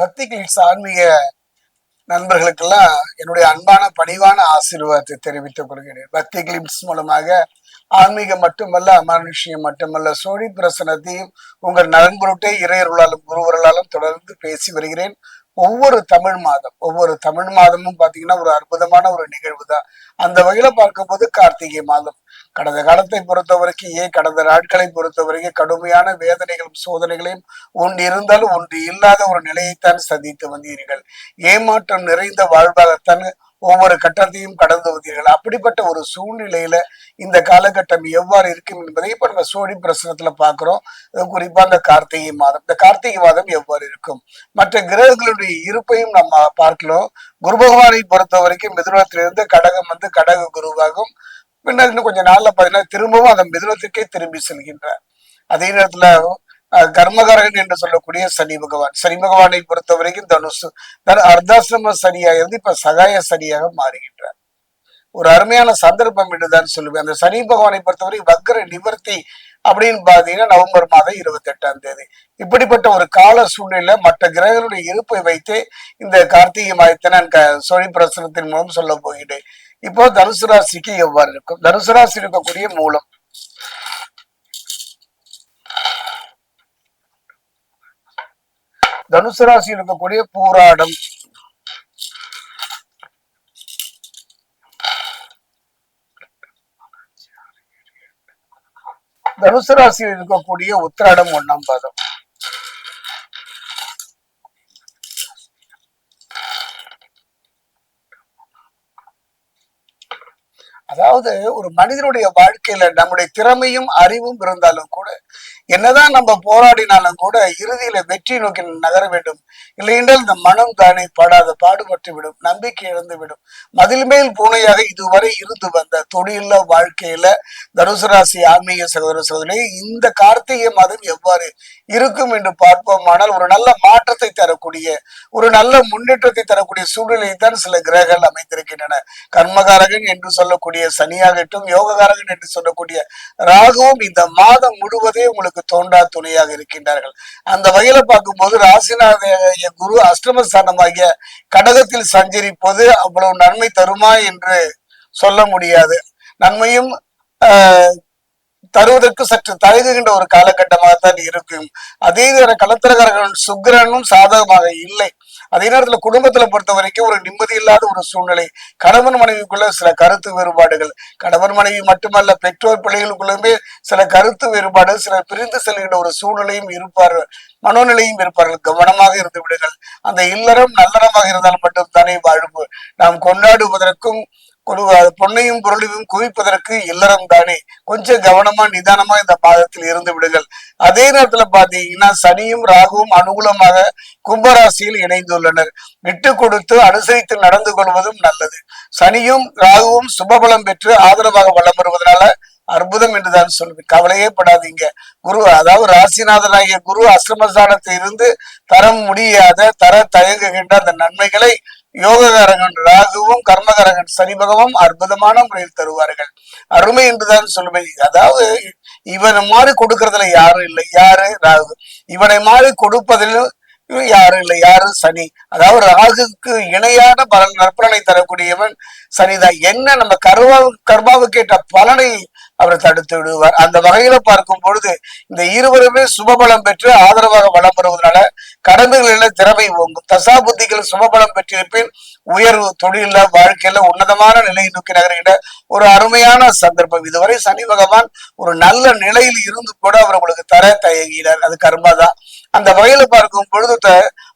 பக்தி கிளிக்ஸ் ஆன்மீக நண்பர்களுக்கெல்லாம் என்னுடைய அன்பான பணிவான ஆசீர்வாதத்தை தெரிவித்துக் கொள்கிறேன். பக்தி கிளிப்ஸ் மூலமாக ஆன்மீகம் மட்டுமல்ல அமானுஷ்யம் மட்டுமல்ல சோழி பிரசனத்தையும் உங்கள் நலன் இறையருளாலும் குருவர்களாலும் தொடர்ந்து பேசி வருகிறேன். ஒவ்வொரு தமிழ் மாதம் ஒவ்வொரு தமிழ் மாதமும் பாத்தீங்கன்னா ஒரு அற்புதமான ஒரு நிகழ்வு தான் அந்த வகையில பார்க்கும்போது கார்த்திகை மாதம். கடந்த காலத்தை பொறுத்த வரைக்கும் ஏன் கடந்த நாட்களை பொறுத்த வரைக்கும் கடுமையான வேதனைகளும் சோதனைகளையும் ஒன்று இருந்தாலும் ஒன்று இல்லாத ஒரு நிலையைத்தான் சந்தித்து வந்தீர்கள். ஏமாற்றம் நிறைந்த வாழ்வாகத்தான் ஒவ்வொரு கட்டத்தையும் கடந்து வந்தீர்கள். அப்படிப்பட்ட ஒரு சூழ்நிலையில இந்த காலகட்டம் எவ்வாறு இருக்கும் என்பதை இப்ப நம்ம சோழி பிரசனத்துல பாக்குறோம். குறிப்பா இந்த கார்த்திகை மாதம். இந்த கார்த்திகை மாதம் எவ்வாறு இருக்கும்? மற்ற கிரகங்களுடைய இருப்பையும் நம்ம பார்க்கலாம். குரு பகவானை பொறுத்த வரைக்கும் மிதுனத்திலிருந்து கடகம் வந்து கடக குருவாகும். பின்னர் இன்னும் கொஞ்சம் நாள்ல பாத்தீங்கன்னா திரும்பவும் அந்த மிதுனத்துக்கே திரும்பி செல்கின்றார். அதே நேரத்துல கர்மகாரகன் என்று சொல்லக்கூடிய சனி பகவான். சனி பகவானை பொறுத்த வரைக்கும் தனுசு தன் அர்த்தாசிரம சனியாக இருந்து இப்ப சகாய சனியாக மாறுகின்றார். ஒரு அருமையான சந்தர்ப்பம் என்றுதான் சொல்லுவேன். அந்த சனி பகவானை பொறுத்தவரை வக்கர நிவர்த்தி அப்படின்னு பாத்தீங்கன்னா நவம்பர் மாதம் இருபத்தி எட்டாம் தேதி. இப்படிப்பட்ட ஒரு கால சூழ்நிலை மற்ற கிரகங்களுடைய இருப்பை வைத்து இந்த கார்த்திகை மாதத்தை நான் சோழி பிரசனத்தின் மூலம் சொல்ல போகிறேன். இப்போ தனுசு ராசிக்கு எவ்வாறு இருக்கும்? தனுசு ராசி இருக்கக்கூடிய மூலம். தனுசு ராசியில் இருக்கக்கூடிய பூராடம். தனுசு ராசியில் இருக்கக்கூடிய உத்திராடம் ஒண்ணாம் பாதம். அதாவது ஒரு மனிதனுடைய வாழ்க்கையில நம்முடைய திறமையும் அறிவும் இருந்தாலும் கூட என்னதான் நம்ம போராடினாலும் கூட இறுதியில வெற்றி நோக்கி நகர வேண்டும். இல்லையென்றால் இந்த மனம் தானே படாத பாடுபட்டு விடும் நம்பிக்கை இழந்து விடும். மதில் மேல் பூனையாக இதுவரை இருந்து வந்த தொழில வாழ்க்கையில தனுசு ராசி ஆன்மீக சகோதர சகோதரி இந்த கார்த்திகை மாதம் எவ்வாறு இருக்கும் என்று பார்ப்போமானால் ஒரு நல்ல மாற்றத்தை தரக்கூடிய ஒரு நல்ல முன்னேற்றத்தை தரக்கூடிய சூழ்நிலை தான் சில கிரகங்கள் அமைந்திருக்கின்றன கர்மகாரகன் என்று சொல்லக்கூடிய சனியாகட்டும் யோககாரகன் என்று சொல்லக்கூடிய ராகுவும் இந்த மாதம் முழுவதே உங்களுக்கு நமக்கு தோண்டா துணையாக இருக்கின்றார்கள். அந்த வகையில பார்க்கும்போது ராசிநாத குரு அஷ்டமஸ்தானமாகிய கடகத்தில் சஞ்சரிப்பது அவ்வளவு நன்மை தருமா என்று சொல்ல முடியாது. நன்மையும் தருவதற்கு சற்று தயங்குகின்ற ஒரு காலகட்டமாகத்தான் இருக்கும். அதே நேரம் கலத்திரகாரர்கள் சுக்கிரனும் சாதகமாக இல்லை. அதே நேரத்துல குடும்பத்துல பொறுத்த வரைக்கும் ஒரு நிம்மதி இல்லாத ஒரு சூழ்நிலை. கணவன் மனைவிக்குள்ள சில கருத்து வேறுபாடுகள். கணவன் மனைவி மட்டுமல்ல பெற்றோர் பிள்ளைகளுக்குள்ளுமே சில கருத்து வேறுபாடு சில பிரிந்து செல்கின்ற ஒரு சூழ்நிலையும் இருப்பார்கள் மனோநிலையும் இருப்பார்கள். கவனமாக இருந்து விடுங்கள். அந்த இல்லறம் நல்லறமாக இருந்தால் மட்டும் தானே வாழ்வு. நாம் கொண்டாடுவதற்கும் பொன்னையும் பொருளையும் குவிப்பதற்கு இல்லறம் தானே. கொஞ்சம் கவனமா நிதானமா இந்த பாதத்தில் இருந்து விடுங்கள். அதே நேரத்துல பாத்தீங்கன்னா சனியும் ராகுவும் அனுகூலமாக கும்பராசியில் இணைந்துள்ளனர். விட்டு கொடுத்து அனுசரித்து நடந்து கொள்வதும் நல்லது. சனியும் ராகுவும் சுபபலம் பெற்று ஆதரவாக வளம் வருவதனால அற்புதம் என்றுதான் சொல்வேன். கவலையே படாதீங்க. குரு அதாவது ராசிநாதனாகிய குரு அஸ்ரமஸ்தானத்தில் இருந்து தர முடியாத தர தயங்குகின்ற அந்த நன்மைகளை யோககாரகன் ராகுவும் கர்மகாரகன் சனி பகவான் அற்புதமான முறையில் தருவார்கள். அருமை என்றுதான் சொல்லுவேன். அதாவது இவனை மாதிரி கொடுக்கறதுல யாரும் இல்லை. யாரு? ராகு. இவனை மாதிரி கொடுப்பதில் யாரும் இல்லை. யாரு? சனி. அதாவது ராகுக்கு இணையான பலன் நற்பலனை தரக்கூடியவன் சனிதான். என்ன நம்ம கர்மா கர்மாவுக்கு ஏற்ற பலனை அவர் தடுத்து விடுவார். அந்த வகையில பார்க்கும் பொழுது இந்த இருவருமே சுபபலம் பெற்று ஆதரவாக வளம் பெறுவதனால கடமைகளில் திறமை ஓங்கும். தசா புத்திகள் சுபபலம் பெற்றிருப்பின் உயர்வு தொழில வாழ்க்கையில உன்னதமான நிலையை நோக்கி நகர்கின்ற ஒரு அருமையான சந்தர்ப்பம். இதுவரை சனி பகவான் ஒரு நல்ல நிலையில் இருந்து கூட அவர் உங்களுக்கு தர தயங்கினார். அது கர்மாதான். அந்த வகையில பார்க்கும் பொழுது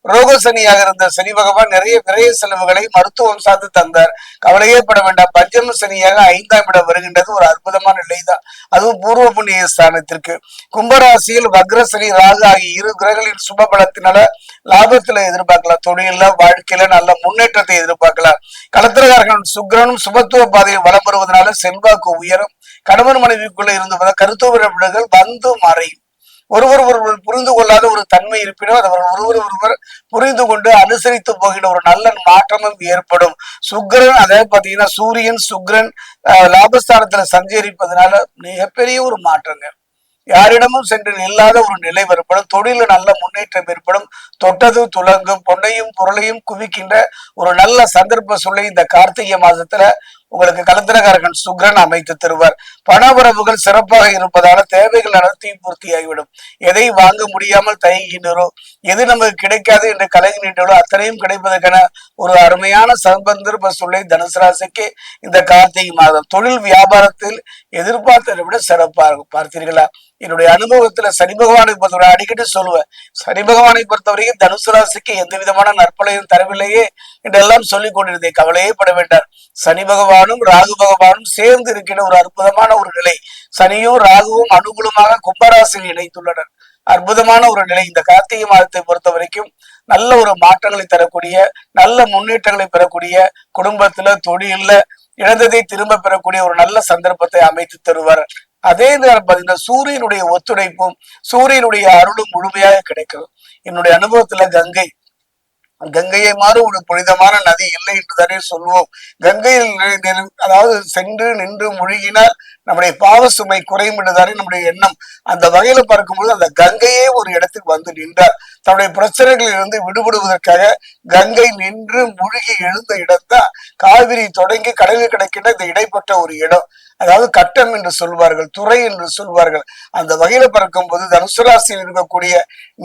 ரோக சனியாக இருந்த சனி பகவான் நிறைய விரைய செலவுகளை மருத்துவம் சார்ந்து தந்தார். கவலையே பட வேண்டாம். பஞ்சம சனியாக ஐந்தாம் இடம் வருகின்றது. ஒரு அற்புதமான நிலைதான். அதுவும் பூர்வ புண்ணிய ஸ்தானத்திற்கு. கும்பராசியில் வக்ரசனி ராகு ஆகிய இரு கிரகங்களின் சுப பலத்தினால லாபத்துல எதிர்பார்க்கலாம். தொழில வாழ்க்கையில நல்ல முன்னேற்றத்தை எதிர்பார்க்கலாம். கலத்திரகாரகன் சுக்கிரனும் சுபத்துவ பாதையில் வளம் வருவதனால செல்வாக்கு உயரும். கணவன் மனைவிக்குள்ள இருந்து வந்த கருத்துவ விடங்கள் வந்து மறையும். ஒருவர் ஒருவர் புரிந்து கொள்ளாத ஒரு தன்மை இருப்பினும் அதை ஒருவர் ஒருவர் புரிந்து கொண்டு அனுசரித்து போகின்ற ஒரு நல்ல மாற்றமும் ஏற்படும். சுக்ரன் அதாவது பாத்தீங்கன்னா சூரியன் சுக்கிரன் லாபஸ்தானத்துல சஞ்சரிப்பதனால மிகப்பெரிய ஒரு மாற்றங்க யாரிடமும் சென்று நில்லாத ஒரு நிலை ஏற்படும் தொழில நல்ல முன்னேற்றம் ஏற்படும். தொட்டது துலங்கும். பொன்னையும் பொருளையும் குவிக்கின்ற ஒரு நல்ல சந்தர்ப்ப சூழலை இந்த கார்த்திகை மாதத்துல உங்களுக்கு கலத்திரகாரகன் சுக்ரன் அமைத்து தருவார். பண உறவுகள் சிறப்பாக இருப்பதால தேவைகள் அனைத்து பூர்த்தியாகிவிடும் எதை வாங்க முடியாமல் தயங்கினரோ எது நமக்கு கிடைக்காது என்று கலங்கினீர்களோ அத்தனையும் கிடைப்பதற்கான ஒரு அருமையான சம்பந்தர்ப சூழலை தனுசு ராசிக்கு இந்த கார்த்திகை மாதம். தொழில் வியாபாரத்தில் எதிர்பார்த்ததை விட சிறப்பாக இருக்கும். பார்த்தீர்களா? என்னுடைய அனுபவத்துல சனி பகவானை பொறுத்தவரை அடிக்கடி சொல்லுவேன். சனி பகவானை பொறுத்தவரைக்கும் தனுசு ராசிக்கு எந்த விதமான நற்பலையும் தரவில்லையே என்றெல்லாம் சொல்லிக் கொண்டிருந்தேன். கவலையே பட வேண்டாம். சனி பகவானும் ராகு பகவானும் சேர்ந்து இருக்கின்ற ஒரு அற்புதமான ஒரு நிலை. சனியும் ராகுவும் அனுகூலமாக கும்பராசியில் இணைத்துள்ளனர் அற்புதமான ஒரு நிலை. இந்த கார்த்திகை மாதத்தை பொறுத்த வரைக்கும் நல்ல ஒரு மாற்றங்களை தரக்கூடிய நல்ல முன்னேற்றங்களை பெறக்கூடிய குடும்பத்துல தொழில்ல இழந்ததை திரும்ப பெறக்கூடிய ஒரு நல்ல சந்தர்ப்பத்தை அமைத்து தருவார். அதே நேரம் பாத்தீங்கன்னா சூரியனுடைய ஒத்துழைப்பும் சூரியனுடைய அருளும் முழுமையாக கிடைக்கும். என்னுடைய அனுபவத்துல கங்கை கங்கையை மாறு ஒரு புனிதமான நதி இல்லை என்றுதானே சொல்வோம் கங்கையில் அதாவது சென்று நின்று முழுகினால் நம்முடைய பாவ சுமை குறையும் என்றுதானே நம்முடைய எண்ணம். அந்த வகையில பார்க்கும்போது அந்த கங்கையே ஒரு இடத்துக்கு வந்து நின்றார். தன்னுடைய பிரச்சனைகளில் இருந்து விடுபடுவதற்காக கங்கை நின்று முழுகி எழுந்த இடம்தான் காவிரி தொடங்கி கடலில் கிடைக்கின்ற இந்த இடைப்பட்ட ஒரு இடம். அதாவது கட்டம் என்று சொல்வார்கள் துறை என்று சொல்வார்கள். அந்த வகையில பார்க்கும்போது தனுசுராசியில் இருக்கக்கூடிய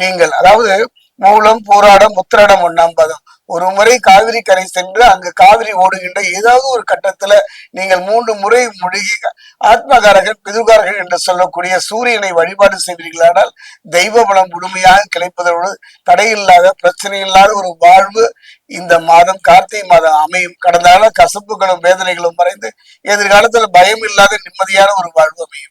நீங்கள் அதாவது மூலம் போராடம் உத்திராடம் ஒண்ணாம் பதம் ஒரு முறை காவிரி கரை சென்று அங்கு காவிரி ஓடுகின்ற ஏதாவது ஒரு கட்டத்துல நீங்கள் மூன்று முறை முழுகி ஆத்மகாரகன் பிதுகாரகன் என்று சொல்லக்கூடிய சூரியனை வழிபாடு செய்வீர்களானால் தெய்வ பலம் முழுமையாக கிடைப்பதோடு தடையில்லாத பிரச்சனை இல்லாத ஒரு வாழ்வு இந்த மாதம் கார்த்திகை மாதம் அமையும். கடந்த கால கசப்புகளும் வேதனைகளும் மறைந்து எதிர்காலத்துல பயம் இல்லாத நிம்மதியான ஒரு வாழ்வு அமையும்.